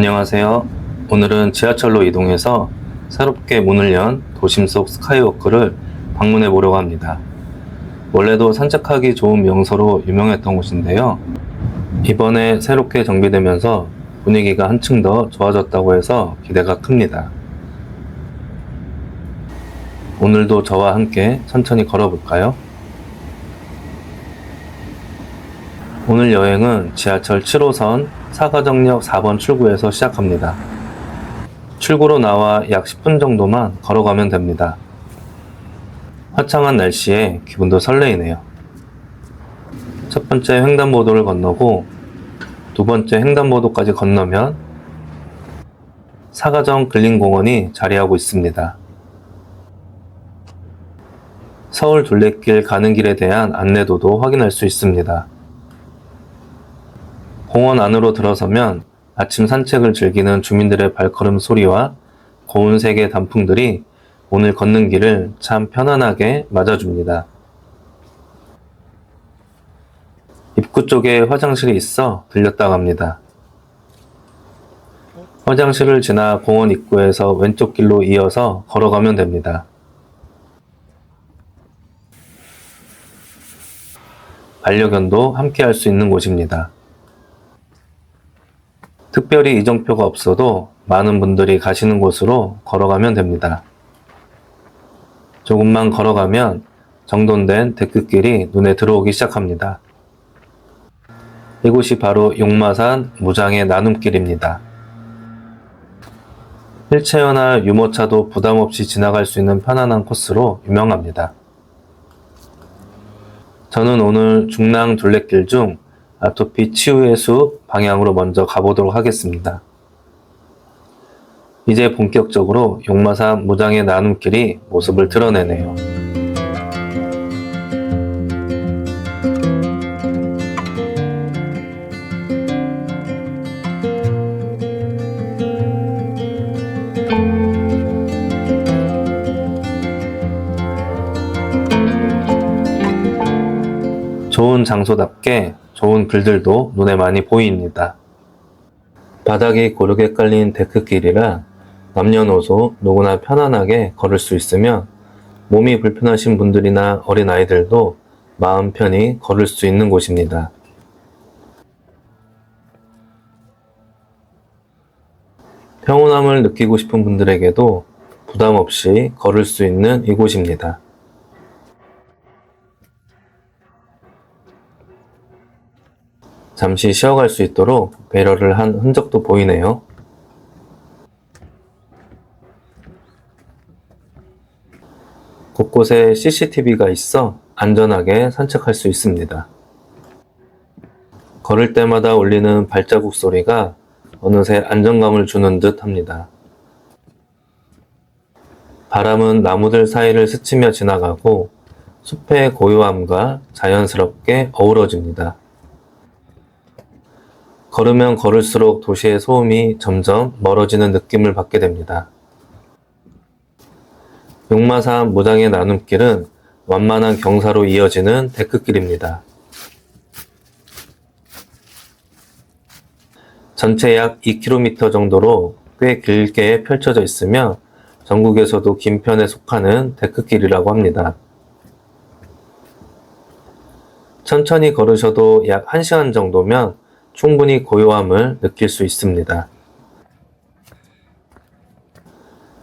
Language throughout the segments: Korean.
안녕하세요. 오늘은 지하철로 이동해서 새롭게 문을 연 도심 속 스카이워크를 방문해 보려고 합니다. 원래도 산책하기 좋은 명소로 유명했던 곳인데요. 이번에 새롭게 정비되면서 분위기가 한층 더 좋아졌다고 해서 기대가 큽니다. 오늘도 저와 함께 천천히 걸어볼까요? 오늘 여행은 지하철 7호선 사가정역 4번 출구에서 시작합니다. 출구로 나와 약 10분 정도만 걸어가면 됩니다. 화창한 날씨에 기분도 설레이네요. 첫 번째 횡단보도를 건너고 두 번째 횡단보도까지 건너면 사가정 근린공원이 자리하고 있습니다. 서울 둘레길 가는 길에 대한 안내도도 확인할 수 있습니다. 공원 안으로 들어서면 아침 산책을 즐기는 주민들의 발걸음 소리와 고운 색의 단풍들이 오늘 걷는 길을 참 편안하게 맞아줍니다. 입구 쪽에 화장실이 있어 들렸다 갑니다. 화장실을 지나 공원 입구에서 왼쪽 길로 이어서 걸어가면 됩니다. 반려견도 함께 할 수 있는 곳입니다. 특별히 이정표가 없어도 많은 분들이 가시는 곳으로 걸어가면 됩니다. 조금만 걸어가면 정돈된 데크길이 눈에 들어오기 시작합니다. 이곳이 바로 용마산 무장의 나눔길입니다. 휠체어나 유모차도 부담 없이 지나갈 수 있는 편안한 코스로 유명합니다. 저는 오늘 중랑 둘레길 중 아토피 치유의 숲 방향으로 먼저 가보도록 하겠습니다. 이제 본격적으로 용마산 무장의 나눔길이 모습을 드러내네요. 좋은 장소답게 좋은 글들도 눈에 많이 보입니다. 바닥이 고르게 깔린 데크길이라 남녀노소 누구나 편안하게 걸을 수 있으며 몸이 불편하신 분들이나 어린아이들도 마음 편히 걸을 수 있는 곳입니다. 평온함을 느끼고 싶은 분들에게도 부담 없이 걸을 수 있는 이곳입니다. 잠시 쉬어갈 수 있도록 배려를 한 흔적도 보이네요. 곳곳에 CCTV가 있어 안전하게 산책할 수 있습니다. 걸을 때마다 울리는 발자국 소리가 어느새 안정감을 주는 듯 합니다. 바람은 나무들 사이를 스치며 지나가고 숲의 고요함과 자연스럽게 어우러집니다. 걸으면 걸을수록 도시의 소음이 점점 멀어지는 느낌을 받게 됩니다. 용마산 무장의 나눔길은 완만한 경사로 이어지는 데크길입니다. 전체 약 2km 정도로 꽤 길게 펼쳐져 있으며 전국에서도 긴 편에 속하는 데크길이라고 합니다. 천천히 걸으셔도 약 1시간 정도면 충분히 고요함을 느낄 수 있습니다.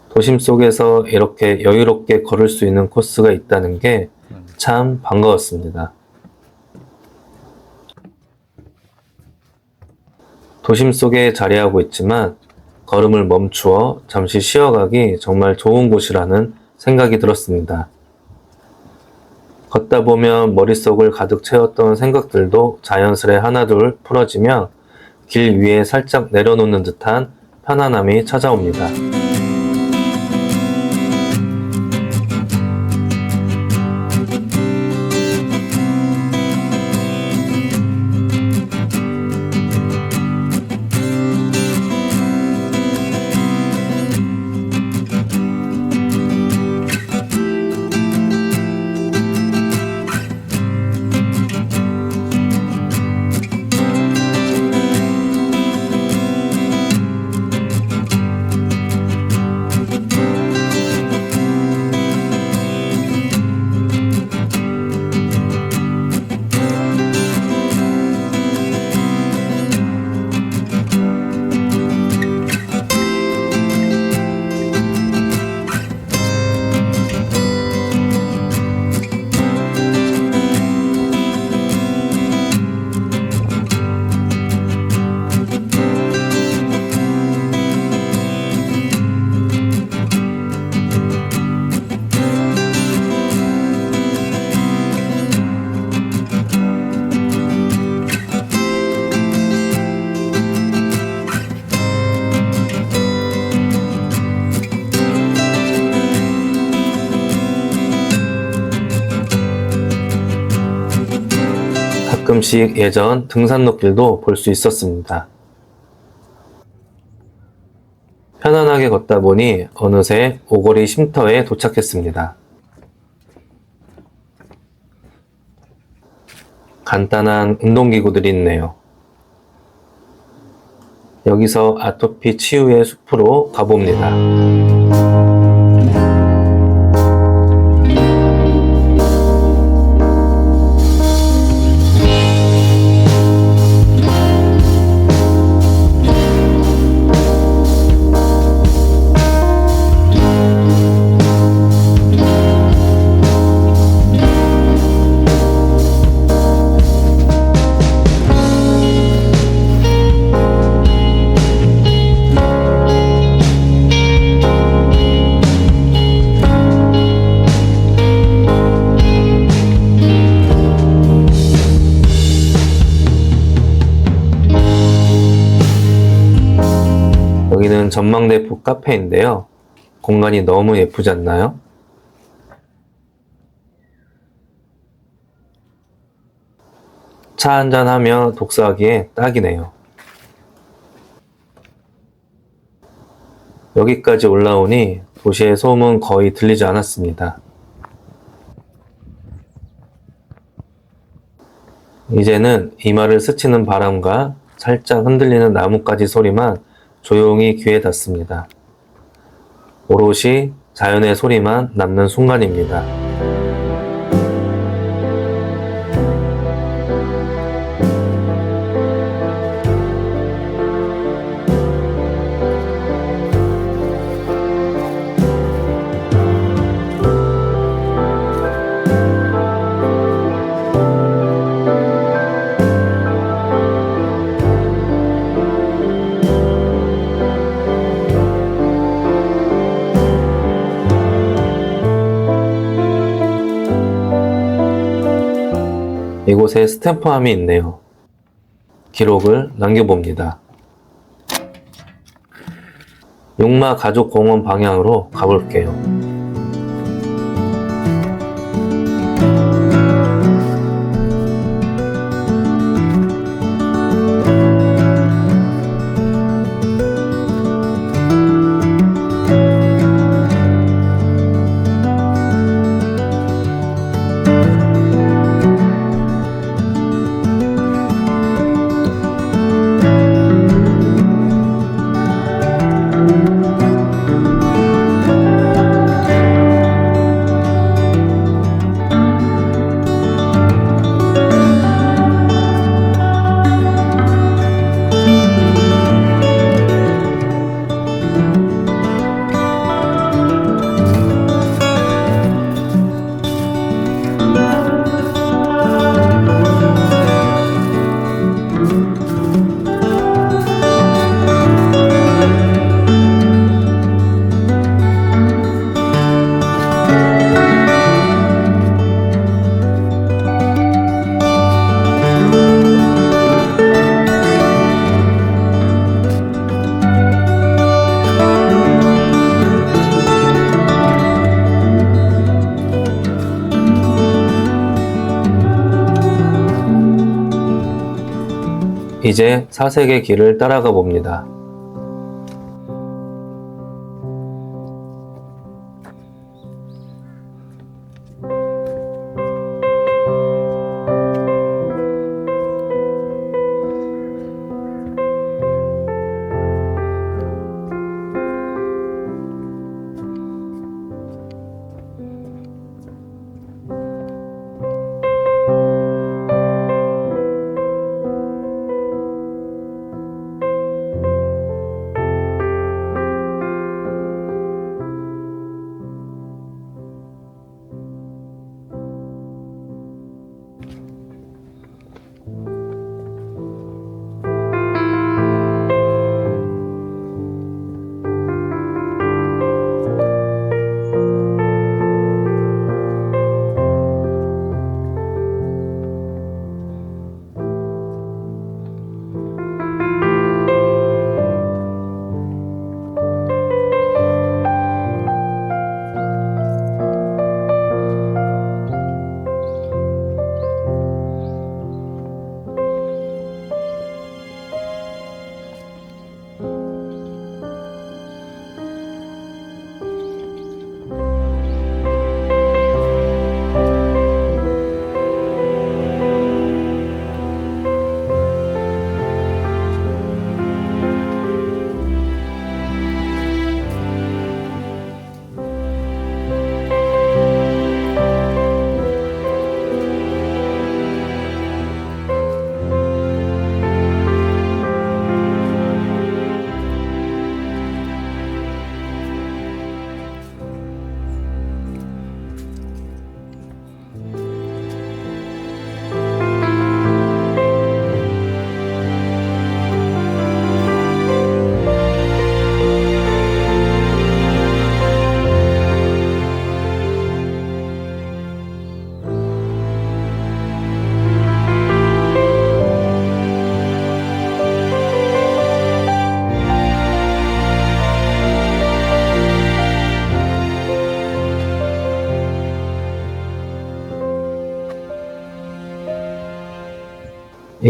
도심 속에서 이렇게 여유롭게 걸을 수 있는 코스가 있다는 게 참 반가웠습니다. 도심 속에 자리하고 있지만 걸음을 멈추어 잠시 쉬어가기 정말 좋은 곳이라는 생각이 들었습니다. 걷다 보면 머릿속을 가득 채웠던 생각들도 자연스레 하나둘 풀어지며 길 위에 살짝 내려놓는 듯한 편안함이 찾아옵니다. 가끔씩 예전 등산로길도 볼 수 있었습니다. 편안하게 걷다 보니 어느새 오거리 쉼터에 도착했습니다. 간단한 운동기구들이 있네요. 여기서 아토피 치유의 숲으로 가봅니다. 전망대 북 카페인데요. 공간이 너무 예쁘지 않나요? 차 한잔하며 독서하기에 딱이네요. 여기까지 올라오니 도시의 소음은 거의 들리지 않았습니다. 이제는 이마를 스치는 바람과 살짝 흔들리는 나뭇가지 소리만 조용히 귀에 닿습니다. 오롯이 자연의 소리만 남는 순간입니다. 이곳에 스탬프함이 있네요. 기록을 남겨봅니다. 용마 가족공원 방향으로 가볼게요. 이제 사색의 길을 따라가 봅니다.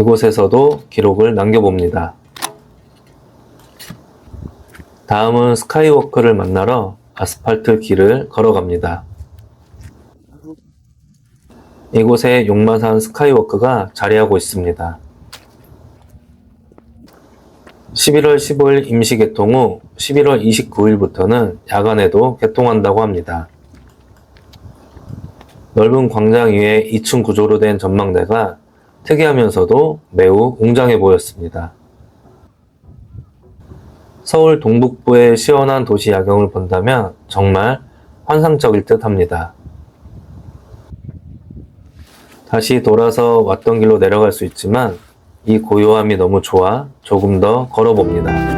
이곳에서도 기록을 남겨봅니다. 다음은 스카이워크를 만나러 아스팔트 길을 걸어갑니다. 이곳에 용마산 스카이워크가 자리하고 있습니다. 11월 15일 임시 개통 후 11월 29일부터는 야간에도 개통한다고 합니다. 넓은 광장 위에 2층 구조로 된 전망대가 특이하면서도 매우 웅장해 보였습니다. 서울 동북부의 시원한 도시 야경을 본다면 정말 환상적일 듯 합니다. 다시 돌아서 왔던 길로 내려갈 수 있지만 이 고요함이 너무 좋아 조금 더 걸어봅니다.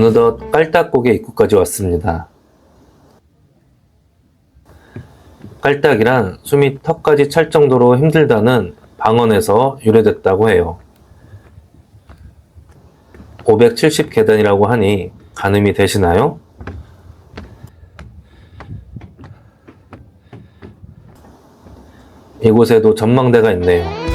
어느덧 깔딱고개 입구까지 왔습니다. 깔딱이란 숨이 턱까지 찰 정도로 힘들다는 방언에서 유래됐다고 해요. 570 계단이라고 하니 가늠이 되시나요? 이곳에도 전망대가 있네요.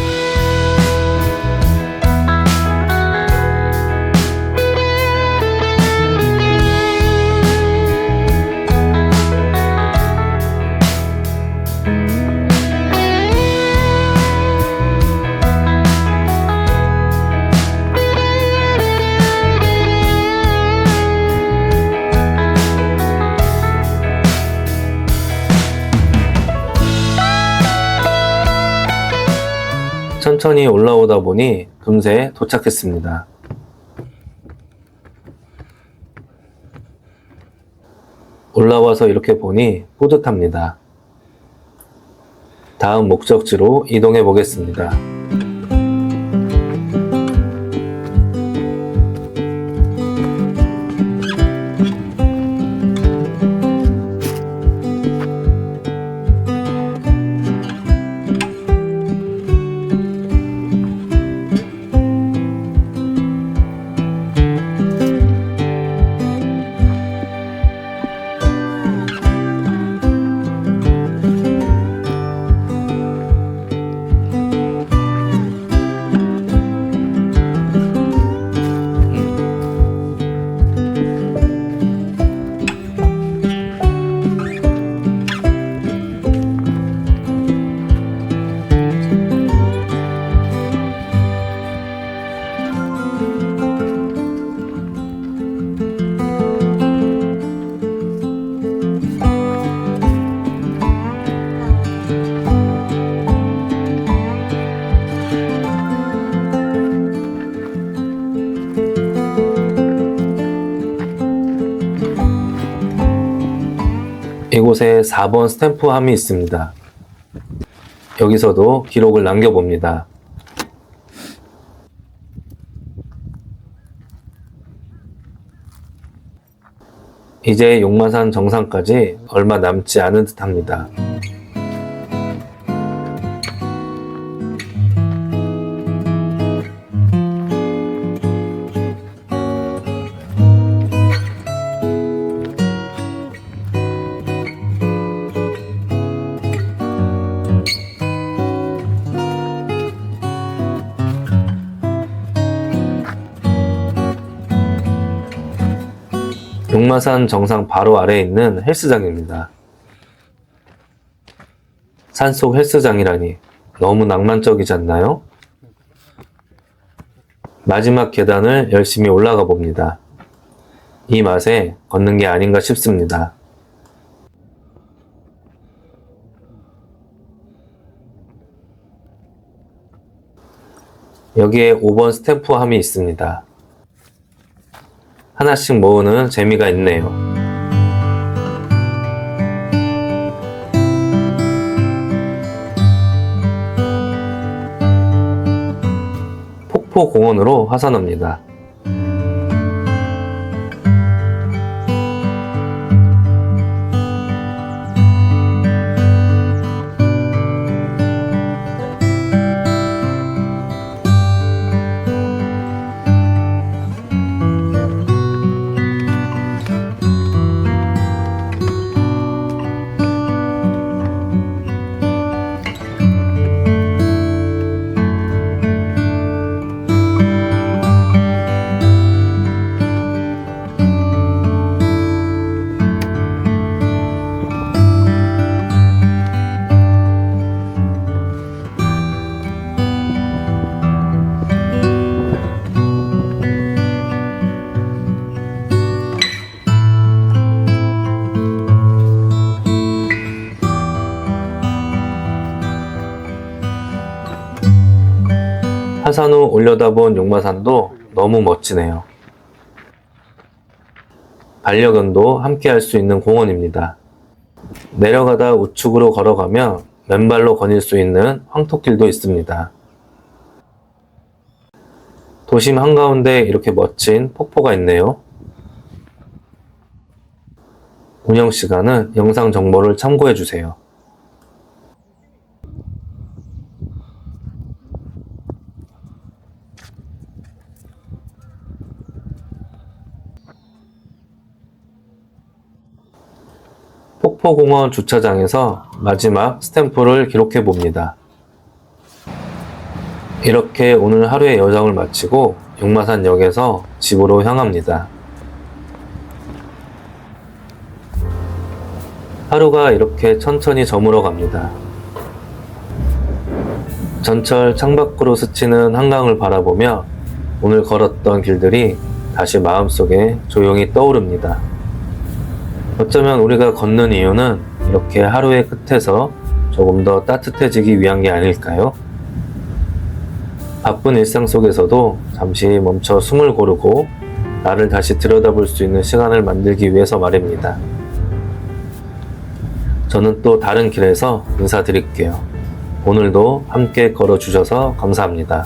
천천히 올라오다 보니 금세 도착했습니다. 올라와서 이렇게 보니 뿌듯합니다. 다음 목적지로 이동해 보겠습니다. 곳에 4번 스탬프함이 있습니다. 여기서도 기록을 남겨봅니다. 이제 용마산 정상까지 얼마 남지 않은 듯 합니다. 용마산 정상 바로 아래에 있는 헬스장입니다. 산속 헬스장이라니 너무 낭만적이지 않나요? 마지막 계단을 열심히 올라가 봅니다. 이 맛에 걷는 게 아닌가 싶습니다. 여기에 5번 스탬프함이 있습니다. 하나씩 모으는 재미가 있네요. 폭포공원으로 하산합니다. 하산 후 올려다본 용마산도 너무 멋지네요. 반려견도 함께 할 수 있는 공원입니다. 내려가다 우측으로 걸어가며 맨발로 거닐 수 있는 황토길도 있습니다. 도심 한가운데 이렇게 멋진 폭포가 있네요. 운영 시간은 영상 정보를 참고해 주세요. 폭포공원 주차장에서 마지막 스탬프를 기록해 봅니다. 이렇게 오늘 하루의 여정을 마치고 용마산역에서 집으로 향합니다. 하루가 이렇게 천천히 저물어 갑니다. 전철 창밖으로 스치는 한강을 바라보며 오늘 걸었던 길들이 다시 마음속에 조용히 떠오릅니다. 어쩌면 우리가 걷는 이유는 이렇게 하루의 끝에서 조금 더 따뜻해지기 위한 게 아닐까요? 바쁜 일상 속에서도 잠시 멈춰 숨을 고르고 나를 다시 들여다볼 수 있는 시간을 만들기 위해서 말입니다. 저는 또 다른 길에서 인사드릴게요. 오늘도 함께 걸어주셔서 감사합니다.